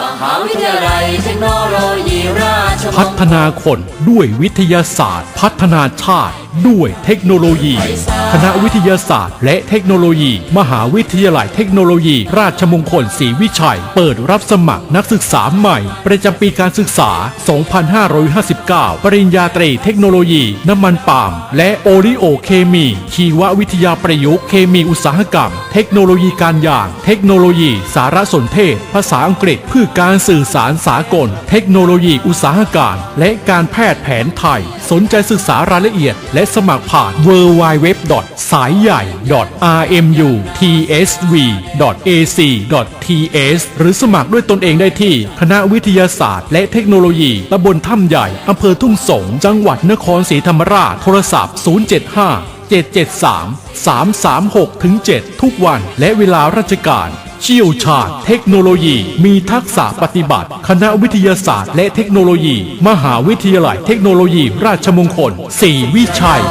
มหาวิทยาลัยเทคโนโลยีราชพัฒนาคนด้วยวิทยาศาสตร์ พัฒนาชาติด้วยเทคโนโลยี คณะวิทยาศาสตร์ และเทคโนโลยี มหาวิทยาลัยเทคโนโลยี ราชมงคลศรีวิชัย เปิดรับสมัครนักศึกษาใหม่ ประจำปีการศึกษา 2559 ปริญญาตรีเทคโนโลยี น้ำมันปาล์มและโอริโอเคมี ชีววิทยาประยุกต์เคมีอุตสาหกรรม เทคโนโลยีการยาง เทคโนโลยี สารสนเทศ ภาษาอังกฤษเพื่อการสื่อสารสากล เทคโนโลยีอุตสาหการ และการแพทย์แผนไทย สนใจศึกษารายละเอียด และสมัครผ่าน w w w สายใหญ่ rmutsv.ac.th หรือสมัครด้วยตนเองได้ที่ คณะวิทยาศาสตร์ และเทคโนโลยีตำบลถ้ำใหญ่อำเภอทุ่งสง จังหวัดนครศรีธรรมราช โทรศัพท์ 075 773 336ถึง7ทุกวันและเวลาราชการ เชี่ยวชาญเทคโนโลยี มีทักษะปฏิบัติ คณะวิทยาศาสตร์และเทคโนโลยี มหาวิทยาลัยเทคโนโลยี ราชมงคลศรีวิชัย